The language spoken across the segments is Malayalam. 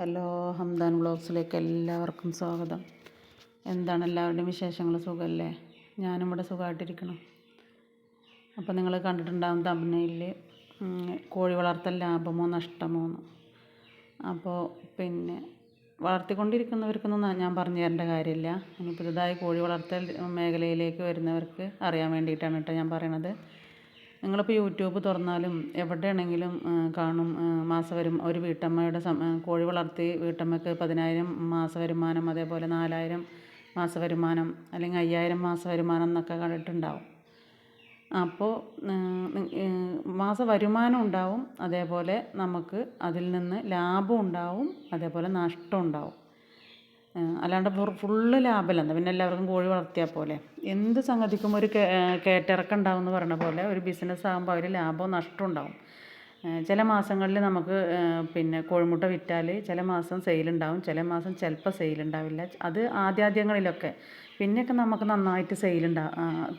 ഹലോ ഹംദാൻ ബ്ലോഗ്സിലേക്ക് എല്ലാവർക്കും സ്വാഗതം. എന്താണ് എല്ലാവരുടെയും വിശേഷങ്ങൾ? സുഖമല്ലേ ഞാനും ഇവിടെ സുഖമായിട്ടിരിക്കണം അപ്പോൾ നിങ്ങൾ കണ്ടിട്ടുണ്ടാകും തമിഴ്നയിൽ കോഴി വളർത്തൽ ലാഭമോ നഷ്ടമോ അപ്പോൾ പിന്നെ വളർത്തിക്കൊണ്ടിരിക്കുന്നവർക്കൊന്നും ഞാൻ പറഞ്ഞു തരേണ്ട കാര്യമില്ല. ഇനി പുതുതായി കോഴി വളർത്തൽ മേഖലയിലേക്ക് വരുന്നവർക്ക് അറിയാൻ വേണ്ടിയിട്ടാണ് കേട്ടോ ഞാൻ പറയണത്. നിങ്ങളിപ്പോൾ യൂട്യൂബ് തുറന്നാലും എവിടെയാണെങ്കിലും കാണും മാസവരും ഒരു വീട്ടമ്മയുടെ കോഴി വളർത്തി വീട്ടമ്മയ്ക്ക് പതിനായിരം മാസവരുമാനം അതേപോലെ നാലായിരം മാസവരുമാനം അല്ലെങ്കിൽ അയ്യായിരം മാസവരുമാനം എന്നൊക്കെ കണ്ടിട്ടുണ്ടാവും. അപ്പോൾ മാസ വരുമാനം ഉണ്ടാവും അതേപോലെ നമുക്ക് അതിൽ നിന്ന് ലാഭം ഉണ്ടാവും അതേപോലെ നഷ്ടം ഉണ്ടാവും. അല്ലാണ്ട് ഫുള്ള് ലാഭമല്ല. എന്താ പിന്നെ എല്ലാവർക്കും കോഴി വളർത്തിയാൽ പോലെ. എന്ത് സംഗതിക്കും ഒരു കയറ്റിറക്കം ഉണ്ടാവും എന്ന് പറഞ്ഞ പോലെ ഒരു ബിസിനസ് ആകുമ്പോൾ അവർ ലാഭവും നഷ്ടവും ഉണ്ടാവും. ചില മാസങ്ങളിൽ നമുക്ക് പിന്നെ കോഴിമുട്ട വിറ്റാൽ ചില മാസം സെയിലുണ്ടാവും ചില മാസം ചിലപ്പോൾ സെയിലുണ്ടാവില്ല അത് ആദ്യാദ്യങ്ങളിലൊക്കെ. പിന്നെയൊക്കെ നമുക്ക് നന്നായിട്ട് സെയിലുണ്ടാ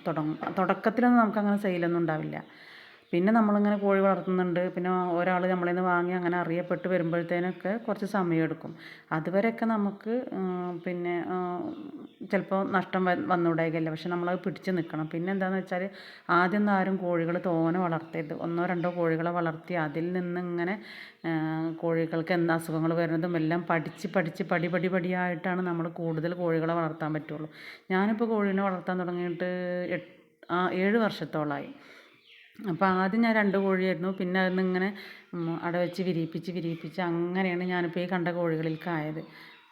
തുടങ്ങും. തുടക്കത്തിലൊന്നും നമുക്കങ്ങനെ സെയിലൊന്നും ഉണ്ടാവില്ല. പിന്നെ നമ്മളിങ്ങനെ കോഴി വളർത്തുന്നുണ്ട്. പിന്നെ ഒരാൾ നമ്മളിൽ നിന്ന് വാങ്ങി അങ്ങനെ അറിയപ്പെട്ട് വരുമ്പോഴത്തേനൊക്കെ കുറച്ച് സമയമെടുക്കും അതുവരെയൊക്കെ നമുക്ക് പിന്നെ ചിലപ്പോൾ നഷ്ടം വന്നുകൂടായികയില്ല പക്ഷെ നമ്മളത് പിടിച്ച് നിൽക്കണം പിന്നെ എന്താണെന്ന് വെച്ചാൽ ആദ്യം ഒന്നും ആരും കോഴികൾ തോനെ വളർത്തരുത്. ഒന്നോ രണ്ടോ കോഴികളെ വളർത്തി അതിൽ നിന്ന് ഇങ്ങനെ കോഴികൾക്ക് എന്ത് അസുഖങ്ങൾ വരുന്നതും എല്ലാം പഠിച്ച് പഠിച്ച് പടി പടി പടിയായിട്ടാണ് നമ്മൾ കൂടുതൽ കോഴികളെ വളർത്താൻ പറ്റുള്ളൂ. ഞാനിപ്പോൾ കോഴീനെ വളർത്താൻ തുടങ്ങിയിട്ട് എട്ട് ഏഴ് വർഷത്തോളമായി അപ്പോൾ ആദ്യം ഞാൻ രണ്ട് കോഴിയായിരുന്നു. പിന്നെ അതിൽ ഇങ്ങനെ അട വെച്ച് വിരിയിപ്പിച്ച് വിരിയിപ്പിച്ച് അങ്ങനെയാണ് ഞാനിപ്പോൾ ഈ കണ്ട കോഴികളിലേക്കായത്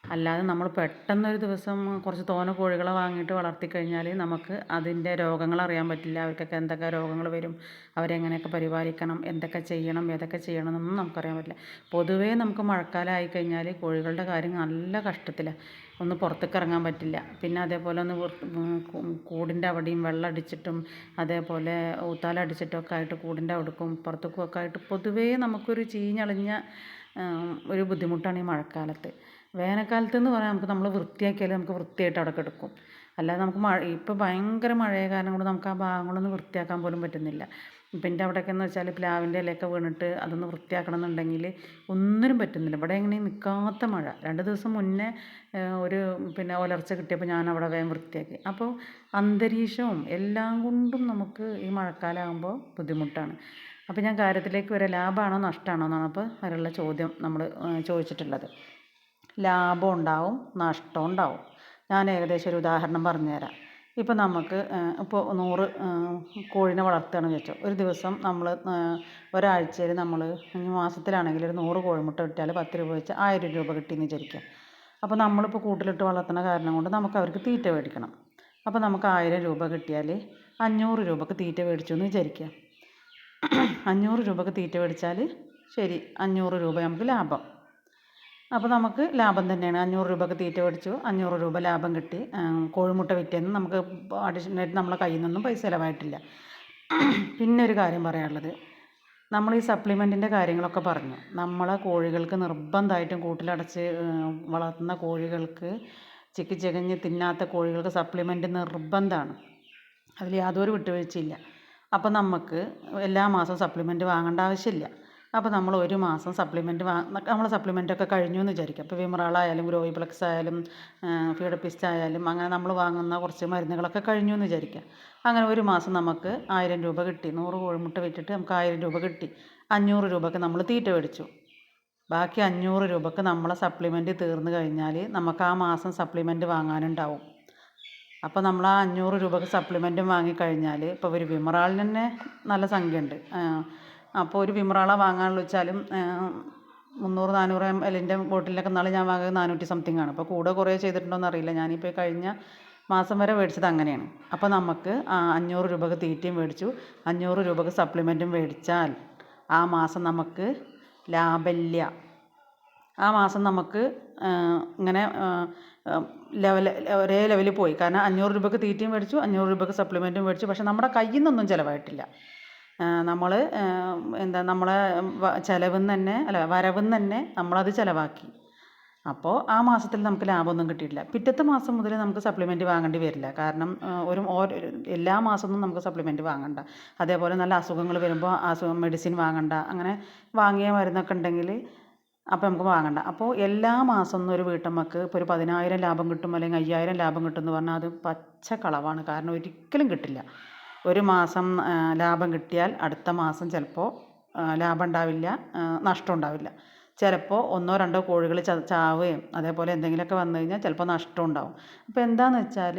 അല്ലാതെ നമ്മൾ പെട്ടെന്നൊരു ദിവസം കുറച്ച് തോനെ കോഴികളെ വാങ്ങിയിട്ട് വളർത്തിക്കഴിഞ്ഞാൽ നമുക്ക് അതിന്റെ രോഗങ്ങൾ അറിയാൻ പറ്റില്ല. അവർക്കൊക്കെ എന്തൊക്കെ രോഗങ്ങൾ വരും അവരെങ്ങനെയൊക്കെ പരിപാലിക്കണം എന്തൊക്കെ ചെയ്യണം ഏതൊക്കെ ചെയ്യണം എന്നൊന്നും നമുക്കറിയാൻ പറ്റില്ല. പൊതുവേ നമുക്ക് മഴക്കാലം ആയിക്കഴിഞ്ഞാൽ കോഴികളുടെ കാര്യം നല്ല കഷ്ടത്തിലാണ് ഒന്ന് പുറത്തേക്ക് ഇറങ്ങാൻ പറ്റില്ല. പിന്നെ അതേപോലെ ഒന്ന് കൂടിന്റെ അവിടെയും വെള്ളം അടിച്ചിട്ടും അതേപോലെ ഊത്താലടിച്ചിട്ടൊക്കെ ആയിട്ട് കൂടിന്റെ അവിടേക്കും പുറത്തേക്കും ഒക്കെ ആയിട്ട് പൊതുവേ നമുക്കൊരു ചീഞ്ഞളിഞ്ഞ ഒരു ബുദ്ധിമുട്ടാണ് ഈ മഴക്കാലത്ത്. വേനൽക്കാലത്ത് എന്ന് പറയാൻ നമുക്ക് നമ്മൾ വൃത്തിയാക്കിയാലേ നമുക്ക് വൃത്തിയായിട്ട് അവിടെ കിടക്കും. അല്ലാതെ നമുക്ക് മഴ ഇപ്പോൾ ഭയങ്കര മഴയ കാരണം കൊണ്ട് നമുക്ക് ആ ഭാഗങ്ങളൊന്നും വൃത്തിയാക്കാൻ പോലും പറ്റുന്നില്ല. ഇപ്പം എന്റെ അവിടെയൊക്കെ എന്ന് വെച്ചാൽ പ്ലാവിന്റെ ഇലയൊക്കെ വീണിട്ട് അതൊന്ന് വൃത്തിയാക്കണം എന്നുണ്ടെങ്കിൽ ഒന്നിനും പറ്റുന്നില്ല. ഇവിടെ എങ്ങനെ നിൽക്കാത്ത മഴ. രണ്ട് ദിവസം മുന്നേ ഒരു പിന്നെ ഒലർച്ച കിട്ടിയപ്പോൾ ഞാൻ അവിടെ വേഗം വൃത്തിയാക്കി. അപ്പോൾ അന്തരീക്ഷവും എല്ലാം കൊണ്ടും നമുക്ക് ഈ മഴക്കാലമാകുമ്പോൾ ബുദ്ധിമുട്ടാണ്. അപ്പോൾ ഞാൻ കാര്യത്തിലേക്ക് വരാം. ലാഭമാണോ നഷ്ടമാണോ എന്നാണ് അപ്പോൾ അതിലുള്ള ചോദ്യം നമ്മൾ ചോദിച്ചിട്ടുള്ളത്. ലാഭം ഉണ്ടാവും നഷ്ടം ഉണ്ടാവും. ഞാൻ ഏകദേശം ഒരു ഉദാഹരണം പറഞ്ഞുതരാം. ഇപ്പം നമുക്ക് ഇപ്പോൾ നൂറ് കോഴീനെ വളർത്തുകയാണെന്ന് വെച്ചോ ഒരു ദിവസം നമ്മൾ ഒരാഴ്ചയിൽ നമ്മൾ മാസത്തിലാണെങ്കിൽ ഒരു നൂറ് കോഴിമുട്ട വിറ്റാൽ പത്ത് രൂപ വെച്ച് ആയിരം രൂപ കിട്ടിയെന്ന് വിചാരിക്കുക അപ്പോൾ നമ്മളിപ്പോൾ കൂട്ടിലിട്ട് വളർത്തുന്ന കാരണം കൊണ്ട് നമുക്ക് അവർക്ക് തീറ്റ മേടിക്കണം. അപ്പോൾ നമുക്ക് ആയിരം രൂപ കിട്ടിയാൽ അഞ്ഞൂറ് രൂപക്ക് തീറ്റ മേടിച്ചു എന്ന് വിചാരിക്കുക. അഞ്ഞൂറ് രൂപക്ക് തീറ്റ മേടിച്ചാൽ ശരി അഞ്ഞൂറ് രൂപ നമുക്ക് ലാഭം. അപ്പോൾ നമുക്ക് ലാഭം തന്നെയാണ്. അഞ്ഞൂറ് രൂപയ്ക്ക് തീറ്റ മേടിച്ചു. അഞ്ഞൂറ് രൂപ ലാഭം കിട്ടി. കോഴിമുട്ട വിറ്റേന്ന് നമുക്ക് അഡീഷണലായിട്ട് നമ്മളെ കയ്യിൽ നിന്നൊന്നും പൈസ ചിലവായിട്ടില്ല. പിന്നെ ഒരു കാര്യം പറയാനുള്ളത്. നമ്മൾ ഈ സപ്ലിമെന്റിന്റെ കാര്യങ്ങളൊക്കെ പറഞ്ഞു. നമ്മളെ കോഴികൾക്ക് നിർബന്ധമായിട്ടും കൂട്ടിലടച്ച് വളർത്തുന്ന കോഴികൾക്ക് ചിക്കി ചികഞ്ഞ് തിന്നാത്ത കോഴികൾക്ക് സപ്ലിമെന്റ് നിർബന്ധമാണ്. അതിൽ യാതൊരു വിട്ടുവീഴ്ചയില്ല. അപ്പോൾ നമുക്ക് എല്ലാ മാസവും സപ്ലിമെന്റ് വാങ്ങേണ്ട ആവശ്യമില്ല. അപ്പോൾ നമ്മൾ ഒരു മാസം സപ്ലിമെന്റ് വാ നമ്മൾ സപ്ലിമെന്റൊക്കെ കഴിഞ്ഞു എന്ന് വിചാരിക്കുക അപ്പോൾ വിമറാളായാലും ഗ്രോയിപ്ലക്സ് ആയാലും ഫീഡപ്പിസ്റ്റ് ആയാലും അങ്ങനെ നമ്മൾ വാങ്ങുന്ന കുറച്ച് മരുന്നുകളൊക്കെ കഴിഞ്ഞു എന്ന് വിചാരിക്കുക അങ്ങനെ ഒരു മാസം നമുക്ക് ആയിരം രൂപ കിട്ടി. നൂറ് കോഴിമുട്ട വിറ്റിട്ട് നമുക്ക് ആയിരം രൂപ കിട്ടി. അഞ്ഞൂറ് രൂപക്ക് നമ്മൾ തീറ്റ മേടിച്ചു. ബാക്കി അഞ്ഞൂറ് രൂപക്ക് നമ്മളെ സപ്ലിമെന്റ് തീർന്നു കഴിഞ്ഞാൽ നമുക്ക് ആ മാസം സപ്ലിമെന്റ് വാങ്ങാനുണ്ടാവും. അപ്പോൾ നമ്മൾ ആ അഞ്ഞൂറ് രൂപക്ക് സപ്ലിമെന്റും വാങ്ങിക്കഴിഞ്ഞാൽ ഇപ്പോൾ ഒരു വിമറാളിന് തന്നെ നല്ല സംഖ്യ ഉണ്ട് അപ്പോൾ ഒരു വിമറാള വാങ്ങാനുള്ള വെച്ചാലും മുന്നൂറ് നാനൂറ് എം എല്ലിന്റെ ബോട്ടിലൊക്കെ നാളെ ഞാൻ വാങ്ങിയത് നാനൂറ്റി ആണ്. അപ്പോൾ കൂടെ കുറേ ചെയ്തിട്ടുണ്ടോയെന്ന് അറിയില്ല. ഞാനിപ്പോൾ കഴിഞ്ഞ മാസം വരെ മേടിച്ചത് അങ്ങനെയാണ്. അപ്പോൾ നമുക്ക് അഞ്ഞൂറ് രൂപക്ക് തീറ്റയും മേടിച്ചു. അഞ്ഞൂറ് രൂപക്ക് സപ്ലിമെന്റും മേടിച്ചാൽ ആ മാസം നമുക്ക് ലാഭമില്ല ആ മാസം നമുക്ക് ഇങ്ങനെ ലെവൽ ഒരേ ലെവലിൽ പോയി. കാരണം അഞ്ഞൂറ് രൂപക്ക് തീറ്റയും മേടിച്ചു അഞ്ഞൂറ് രൂപക്ക് സപ്ലിമെന്റും മേടിച്ചു. പക്ഷേ നമ്മുടെ കയ്യിൽ നിന്നൊന്നും ചിലവായിട്ടില്ല. നമ്മൾ എന്താ നമ്മളെ ചിലവിൽ നിന്ന് തന്നെ അല്ല വരവിൽ നിന്ന് തന്നെ നമ്മളത് ചിലവാക്കി. അപ്പോൾ ആ മാസത്തിൽ നമുക്ക് ലാഭമൊന്നും കിട്ടിയിട്ടില്ല. പിറ്റത്തെ മാസം മുതൽ നമുക്ക് സപ്ലിമെന്റ് വാങ്ങേണ്ടി വരില്ല. കാരണം ഒരു എല്ലാ മാസമൊന്നും നമുക്ക് സപ്ലിമെന്റ് വാങ്ങണ്ട. അതേപോലെ നല്ല അസുഖങ്ങൾ വരുമ്പോൾ അസുഖം മെഡിസിൻ വാങ്ങണ്ട. അങ്ങനെ വാങ്ങിയ മരുന്നൊക്കെ ഉണ്ടെങ്കിൽ അപ്പോൾ നമുക്ക് വാങ്ങണ്ട. അപ്പോൾ എല്ലാ മാസം ഒന്നും ഒരു വീട്ടമ്മക്ക് ഇപ്പോൾ ഒരു പതിനായിരം ലാഭം കിട്ടും അല്ലെങ്കിൽ അയ്യായിരം ലാഭം കിട്ടും എന്ന് പറഞ്ഞാൽ അത് പച്ച കളവാണ്. കാരണം ഒരിക്കലും കിട്ടില്ല. ഒരു മാസം ലാഭം കിട്ടിയാൽ അടുത്ത മാസം ചിലപ്പോൾ ലാഭം ഉണ്ടാവില്ല നഷ്ടം ഉണ്ടാവില്ല. ചിലപ്പോൾ ഒന്നോ രണ്ടോ കോഴികൾ ചാവുകയും അതേപോലെ എന്തെങ്കിലുമൊക്കെ വന്നു കഴിഞ്ഞാൽ ചിലപ്പോൾ നഷ്ടം ഉണ്ടാവും. അപ്പോൾ എന്താണെന്ന് വെച്ചാൽ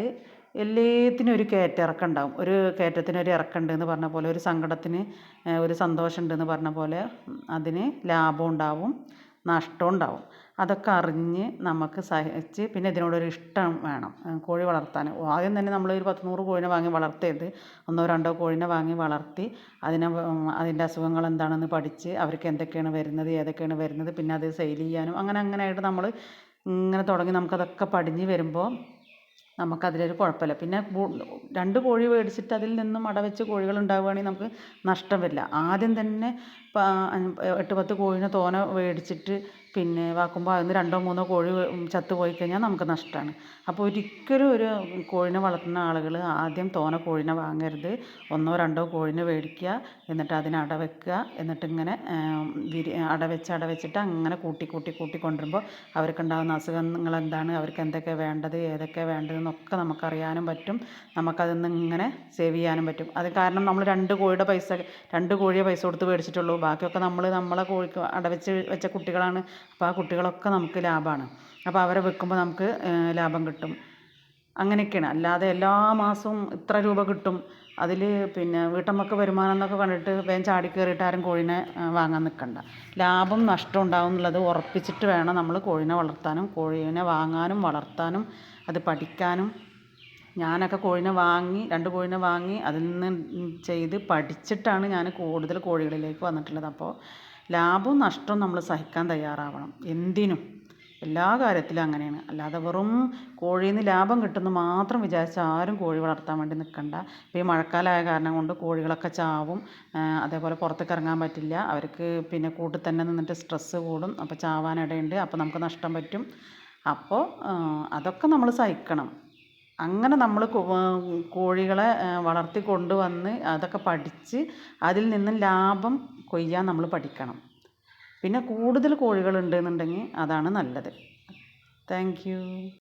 എല്ലാത്തിനും ഒരു കയറ്റിറക്കം ഉണ്ടാവും. ഒരു കയറ്റത്തിന് ഒരു എന്ന് പറഞ്ഞ പോലെ ഒരു സങ്കടത്തിന് ഒരു സന്തോഷം ഉണ്ടെന്ന് പറഞ്ഞ പോലെ അതിന് ലാഭം ഉണ്ടാവും. നഷ്ടം ഉണ്ടാവും അതൊക്കെ അറിഞ്ഞ് നമുക്ക് സഹിച്ച് പിന്നെ ഇതിനോടൊരു ഇഷ്ടം വേണം. കോഴി വളർത്താൻ. ആദ്യം തന്നെ നമ്മൾ ഒരു പത്ത് നൂറ് കോഴിനെ വാങ്ങി വളർത്തരുത് ഒന്നോ രണ്ടോ കോഴിനെ വാങ്ങി വളർത്തി അതിനെ അതിന്റെ അസുഖങ്ങൾ എന്താണെന്ന് പഠിച്ച് അവർക്ക് എന്തൊക്കെയാണ് വരുന്നത് ഏതൊക്കെയാണ് വരുന്നത് പിന്നെ അത് സെയിൽ ചെയ്യാനും അങ്ങനെ അങ്ങനെയായിട്ട് നമ്മൾ ഇങ്ങനെ തുടങ്ങി നമുക്കതൊക്കെ പടിഞ്ഞ് വരുമ്പോൾ നമുക്കതിലൊരു കുഴപ്പമില്ല. പിന്നെ രണ്ട് കോഴി മേടിച്ചിട്ട് അതിൽ നിന്നും അടവെച്ച് കോഴികൾ ഉണ്ടാവുകയാണെങ്കിൽ നമുക്ക് നഷ്ടം വരില്ല. ആദ്യം തന്നെ എട്ട് പത്ത് കോഴീനെ തോനെ മേടിച്ചിട്ട് പിന്നെ വാക്കുമ്പോൾ അതിൽ നിന്ന് രണ്ടോ മൂന്നോ കോഴി ചത്തുപോയി കഴിഞ്ഞാൽ നമുക്ക് നഷ്ടമാണ് അപ്പോൾ ഒരിക്കലും ഒരു കോഴിനെ വളർത്തുന്ന ആളുകൾ ആദ്യം തോനെ കോഴിനെ വാങ്ങരുത്. ഒന്നോ രണ്ടോ കോഴിനെ മേടിക്കുക എന്നിട്ട് അതിനെ അട വെക്കുക എന്നിട്ട് ഇങ്ങനെ വിരി അട വെച്ച് അട വെച്ചിട്ട് അങ്ങനെ കൂട്ടി കൂട്ടി കൂട്ടി കൊണ്ടുവരുമ്പോൾ അവർക്കുണ്ടാകുന്ന അസുഖങ്ങൾ എന്താണ്? അവർക്ക് എന്തൊക്കെ വേണ്ടത്? ഏതൊക്കെ വേണ്ടതെന്നൊക്കെ നമുക്കറിയാനും പറ്റും. നമുക്കതിൽ നിന്ന് ഇങ്ങനെ സേവ് ചെയ്യാനും പറ്റും. അത് കാരണം നമ്മൾ രണ്ട് കോഴിയുടെ പൈസ രണ്ട് കോഴിയെ പൈസ കൊടുത്ത് മേടിച്ചിട്ടുള്ളൂ ബാക്കിയൊക്കെ നമ്മൾ നമ്മളെ കോഴിക്ക് അടവെച്ച് വെച്ച കുട്ടികളാണ്. അപ്പോൾ ആ കുട്ടികളൊക്കെ നമുക്ക് ലാഭമാണ്. അപ്പോൾ അവരെ വെക്കുമ്പോൾ നമുക്ക് ലാഭം കിട്ടും. അങ്ങനെയൊക്കെയാണ്. അല്ലാതെ എല്ലാ മാസവും ഇത്ര രൂപ കിട്ടും. അതിൽ പിന്നെ വീട്ടമ്മക്ക് വരുമാനം എന്നൊക്കെ കണ്ടിട്ട് വേഗം ചാടി കയറിയിട്ട് ആരും കോഴിനെ വാങ്ങാൻ നിൽക്കണ്ട ലാഭം നഷ്ടം ഉണ്ടാവും എന്നുള്ളത് ഉറപ്പിച്ചിട്ട് വേണം നമ്മൾ കോഴിനെ വളർത്താനും കോഴീനെ വാങ്ങാനും വളർത്താനും അത് പഠിക്കാനും. ഞാനൊക്കെ കോഴിനെ വാങ്ങി രണ്ട് കോഴിനെ വാങ്ങി അതിൽ നിന്ന് ചെയ്ത് പഠിച്ചിട്ടാണ് ഞാൻ കൂടുതൽ കോഴികളിലേക്ക് വന്നിട്ടുള്ളത്. അപ്പോൾ ലാഭവും നഷ്ടവും നമ്മൾ സഹിക്കാൻ തയ്യാറാവണം. എന്തിനും. എല്ലാ കാര്യത്തിലും അങ്ങനെയാണ്. അല്ലാതെ വെറും കോഴിയിൽ നിന്ന് ലാഭം കിട്ടുമെന്ന് മാത്രം വിചാരിച്ച് ആരും കോഴി വളർത്താൻ വേണ്ടി നിൽക്കണ്ട. ഇപ്പോൾ ഈ മഴക്കാലമായ കാരണം കൊണ്ട് കോഴികളൊക്കെ ചാവും. അതേപോലെ പുറത്തേക്ക് ഇറങ്ങാൻ പറ്റില്ല. അവർക്ക് പിന്നെ കൂട്ടിൽ തന്നെ നിന്നിട്ട് സ്ട്രെസ്സ് കൂടും. അപ്പോൾ ചാവാനിടയുണ്ട് അപ്പോൾ നമുക്ക് നഷ്ടം പറ്റും. അപ്പോൾ അതൊക്കെ നമ്മൾ സഹിക്കണം. അങ്ങനെ നമ്മൾ കോഴികളെ വളർത്തി കൊണ്ടുവന്ന് അതൊക്കെ പഠിച്ച് അതിൽ നിന്നും ലാഭം കൊയ്യാൻ നമ്മൾ പഠിക്കണം. പിന്നെ കൂടുതൽ കോഴികൾ ഉണ്ടെന്നുണ്ടെങ്കിൽ അതാണ് നല്ലത്. Thank you.